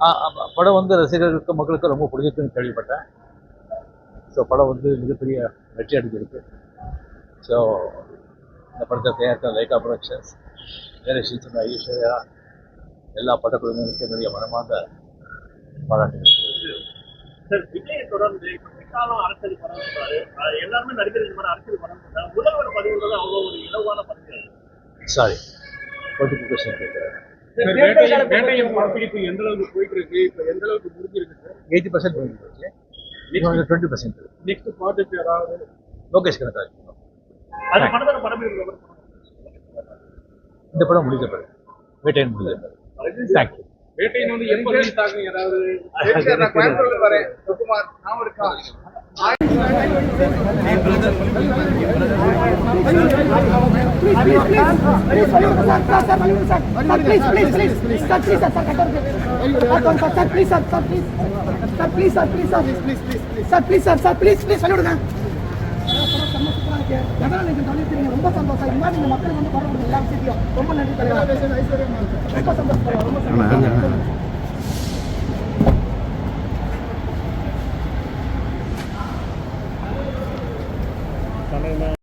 ஆ, படம் வந்து ரசிகர்களுக்கு மக்களுக்கு ரொம்ப பிடிச்சிருக்குன்னு கேள்விப்பட்டேன். ஸோ படம் வந்து மிகப்பெரிய வெற்றி அடைஞ்சிருக்கு. ஸோ இந்த படத்தை தயாரித்த லைகா ப்ரொடக்ஷன்ஸ் வேலை சின்ன ஐஸ்வர்யா எல்லா படக்குழுவினருக்கும் என்னுடைய மனமார்ந்த பாராட்டுகள். சார் விஜயை தொடர்ந்து பிற்காலம் அரசியல் படம் எல்லாருமே நடிகர் இந்த மாதிரி அரசியல் படம் முதல்வர் பதவின்றது அவ்வளோ ஒரு இலவான பதவி. சாரி பர்டிகுலர் கொஸ்டின் கேட்குறேன் வேட்டையம் வேட்டையம் படப்பிடிப்பு எந்த அளவுக்கு போயிட்டு இருக்கு? இப்ப எந்த அளவுக்கு முடிஞ்சிருக்கு sir? Eighty percent twenty percent next project ஏதாவது லோகேஷ் கனகராஜ். இந்த படம் முடிஞ்ச பிறகு வேட்டையன் முடிஞ்ச பிறகு தேங்க்யூ வேட்டையன் வந்து ரிலீஸ் ஆகும் ஏதாவது வரேன் சுகுமார் நான் இருக்கா Sir, please, please, please, please, கதாநாயகன் தலைவர் ரொம்ப சந்தோஷம். இந்த மாதிரி மக்களுக்கு வந்து பரவாயில்ல எல்லா விஷயத்தையும் ரொம்ப நன்றி தலைவர் ஐஸ்வர்யமா இருக்கு ரொம்ப சந்தோஷம். ரொம்ப சந்தோஷம்